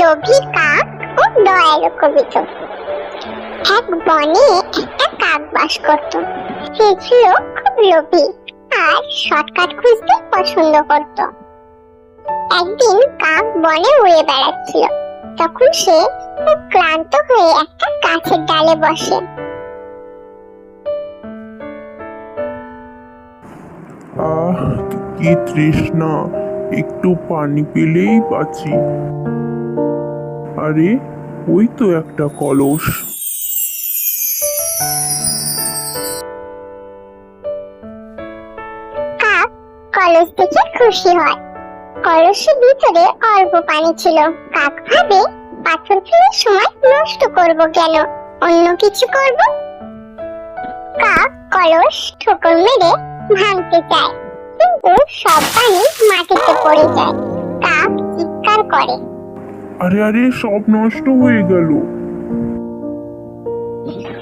লোভী কাক ও দয়ালু কবিত এক বনে একটা কাক বাস করত। সে ছিল খুব লোভী আর শর্টকাট খুঁজতে পছন্দ করত। একদিন কাক বনে উড়ে বেড়াচ্ছিল। তখন সে খুব ক্লান্ত হয়ে একটা গাছের ডালে বসে। আহ, কি তৃষ্ণা, একটু পানি পেলেই বাঁচি। আরে, ওই তো একটা কলস। কলস দেখে খুশি হয়। কলসের ভিতরে অল্প পানি ছিল। কাক ভাবে, পাথর সময় নষ্ট করব কেন? অন্য কিছু করব? কাক কলস ঠোকর মেরে ভাঙতে চায়, কিন্তু সব পানি মাটিতে পড়ে যায়। কাক চিৎকার করে। আরে আরে সব নষ্ট হয়ে গেল।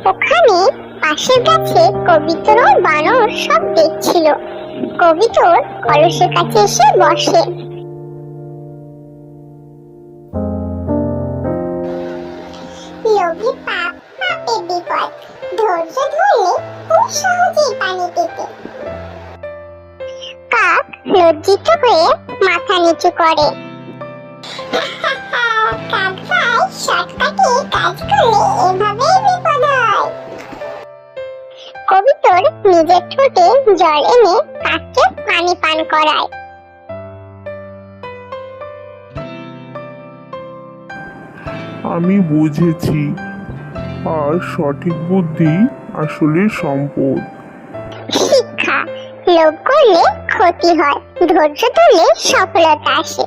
ওখানে পাশের গাছে কবিতর ও বানর সব দেখছিল। কবিতর কলসের কাছে এসে বসে। লোভী পাপ পাপের বিপদ ধৈর্য ধরলে খুব সহজেই পানি পেতে। কাক লজ্জিত হয়ে মাথা নিচু করে। কাক ভাই শর্টকাটে কাজ করলে এভাবেই বিপদ হয় কবিতর নিজের ঠোঁটে জল এনে কাককে পানি পান করায়। আমি বুঝেছি আর সঠিক বুদ্ধি আসলে সম্পদ। শিক্ষা লোভ করলে ক্ষতি হয় ধৈর্য ধরলে সফলতা আসে।